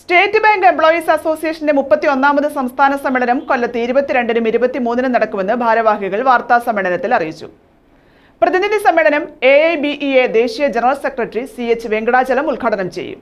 State bank employees അസോസിയേഷന്റെ മുപ്പത്തി ഒന്നാമത് സംസ്ഥാന സമ്മേളനം കൊല്ലത്ത് ഇരുപത്തിരണ്ടിനും ഇരുപത്തിമൂന്നിനും നടക്കുമെന്ന് ഭാരവാഹികൾ വാർത്താ സമ്മേളനത്തിൽ അറിയിച്ചു. പ്രതിനിധി സമ്മേളനം A I B E A ദേശീയ general secretary C H Venkatachalam ഉദ്ഘാടനം ചെയ്യും.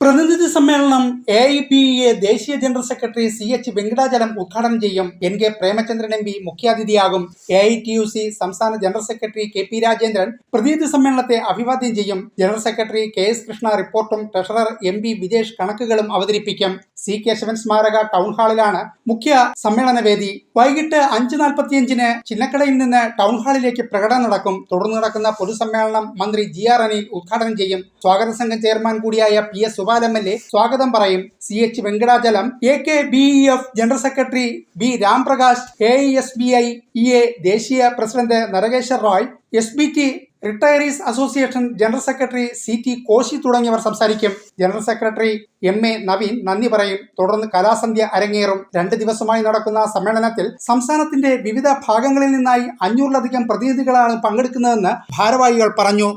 പ്രതിനിധി സമ്മേളനം എ ഐ പി എ ദേശീയ general secretary C H Venkatachalam ഉദ്ഘാടനം ചെയ്യും. N K Premachandran M P മുഖ്യാതിഥിയാകും. A I T U C സംസ്ഥാന general secretary K P Rajendran പ്രതിനിധി സമ്മേളനത്തെ അഭിവാദ്യം ചെയ്യും. General secretary K S Krishna റിപ്പോർട്ടും ട്രഷറർ എം പി വിജേഷ് കണക്കുകളും അവതരിപ്പിക്കും. സി കേശവൻ സ്മാരക ടൗൺ ഹാളിലാണ് മുഖ്യ സമ്മേളനവേദി വൈകിട്ട് അഞ്ച് നാൽപ്പത്തിയഞ്ചിന് ചിന്നക്കടയിൽ നിന്ന് ടൗൺ ഹാളിലേക്ക് പ്രകടനം നടക്കും. തുടർന്ന് നടക്കുന്ന പൊതുസമ്മേളനം മന്ത്രി ജി ആർ അനിൽ ഉദ്ഘാടനം ചെയ്യും. സ്വാഗത സംഘം ചെയർമാൻ കൂടിയായ P S Subal M L A സ്വാഗതം പറയും C H Venkatachalam A K B E F general secretary B Ramprakash A S B I E A ദേശീയ president Narakeshwar Roy S B T retirees association general secretary C T Koshy തുടങ്ങിയവർ സംസാരിക്കും. General secretary M A Naveen നന്ദി പറയും. തുടർന്ന് കലാസന്ധ്യ അരങ്ങേറും. രണ്ട് ദിവസമായി നടക്കുന്ന സമ്മേളനത്തിൽ സംസ്ഥാനത്തിന്റെ വിവിധ ഭാഗങ്ങളിൽ നിന്നായി അഞ്ഞൂറിലധികം പ്രതിനിധികളാണ് പങ്കെടുക്കുന്നതെന്ന് ഭാരവാഹികൾ പറഞ്ഞു.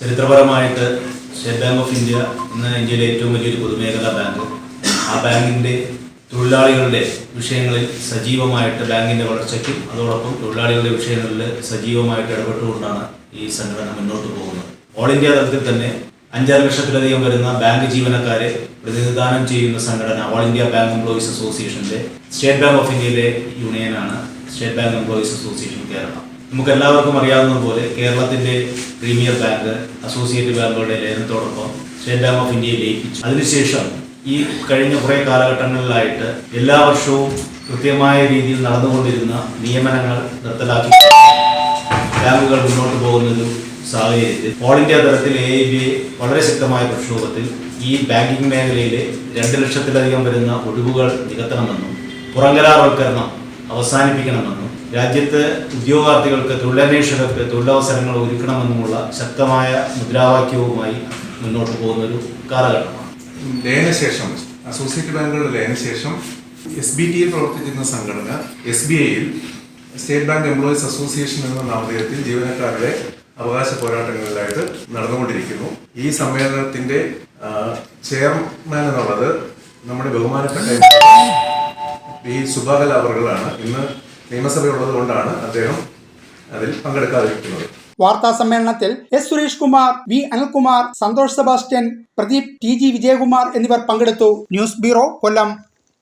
ചരിത്രപരമായിട്ട് സ്റ്റേറ്റ് ബാങ്ക് ഓഫ് ഇന്ത്യ ഇന്ന് ഇന്ത്യയിലെ ഏറ്റവും വലിയൊരു പൊതുമേഖലാ ബാങ്ക്. ആ ബാങ്കിന്റെ തൊഴിലാളികളുടെ വിഷയങ്ങളിൽ സജീവമായിട്ട് ബാങ്കിന്റെ വളർച്ചയ്ക്കും അതോടൊപ്പം തൊഴിലാളികളുടെ വിഷയങ്ങളിൽ സജീവമായിട്ട് ഇടപെട്ടുകൊണ്ടാണ് ഈ സംഘടന മുന്നോട്ട് പോകുന്നത്. ഓൾ ഇന്ത്യ തലത്തിൽ തന്നെ അഞ്ചാറ് ലക്ഷത്തിലധികം വരുന്ന ബാങ്ക് ജീവനക്കാരെ പ്രതിനിധാനം ചെയ്യുന്ന സംഘടന ഓൾ ഇന്ത്യ ബാങ്ക് എംപ്ലോയീസ് അസോസിയേഷന്റെ സ്റ്റേറ്റ് ബാങ്ക് ഓഫ് ഇന്ത്യയിലെ യൂണിയനാണ് state bank employees association Kerala. നമുക്ക് എല്ലാവർക്കും അറിയാവുന്നതുപോലെ കേരളത്തിന്റെ പ്രീമിയർ ബാങ്ക് അസോസിയേറ്റ് ബാങ്കുകളുടെ ലയനത്തോടൊപ്പം സ്റ്റേറ്റ് ബാങ്ക് ഓഫ് ഇന്ത്യയെ ലയിപ്പിച്ചു. അതിനുശേഷം ഈ കഴിഞ്ഞ കുറേ കാലഘട്ടങ്ങളിലായിട്ട് എല്ലാ വർഷവും കൃത്യമായ രീതിയിൽ നടന്നുകൊണ്ടിരുന്ന നിയമനങ്ങൾ നിർത്തലാക്കി. ബാങ്കുകൾ മുന്നോട്ട് പോകുന്നൊരു സാഹചര്യത്തിൽ ഓൾ ഇന്ത്യ തലത്തിൽ എ ഐ ബി വളരെ ശക്തമായ പ്രക്ഷോഭത്തിൽ ഈ ബാങ്കിംഗ് മേഖലയിലെ രണ്ട് ലക്ഷത്തിലധികം വരുന്ന ഒഴിവുകൾ നികത്തണമെന്നും പുറങ്കലാവൽക്കരണം അവസാനിപ്പിക്കണമെന്നും രാജ്യത്ത് ഉദ്യോഗാർത്ഥികൾക്ക് തൊഴിലന്വേഷകർക്ക് തൊഴിലവസരങ്ങൾ ഒരുക്കണമെന്നുമുള്ള ശക്തമായ മുദ്രാവാക്യവുമായി മുന്നോട്ട് പോകുന്ന ഒരു കാലഘട്ടമാണ് ലയനശേഷം അസോസിയേറ്റ് ബാങ്കുകളുടെ ലയനശേഷം എസ് ബി ടിയിൽ പ്രവർത്തിക്കുന്ന സംഘടന എസ് ബി ഐയിൽ സ്റ്റേറ്റ് ബാങ്ക് എംപ്ലോയീസ് അസോസിയേഷൻ എന്ന നാമധേയത്തിൽ ജീവനക്കാരുടെ അവകാശ പോരാട്ടങ്ങളിലായിട്ട് നടന്നുകൊണ്ടിരിക്കുന്നു. ഈ സമ്മേളനത്തിന്റെ ചെയർമാൻ എന്നുള്ളത് നമ്മുടെ ബഹുമാനപ്പെട്ട പി സുഭാകല അവർകളാണ്. ഇന്ന് നിയമസഭയുള്ളത് കൊണ്ടാണ് അദ്ദേഹം അതിൽ പങ്കെടുക്കാതിരിക്കുന്നത്. വാർത്താ സമ്മേളനത്തിൽ S Suresh Kumar V Anilkumar Santhosh Sebastian Pradeep T G Vijayakumar എന്നിവർ പങ്കെടുത്തു. News bureau Kollam.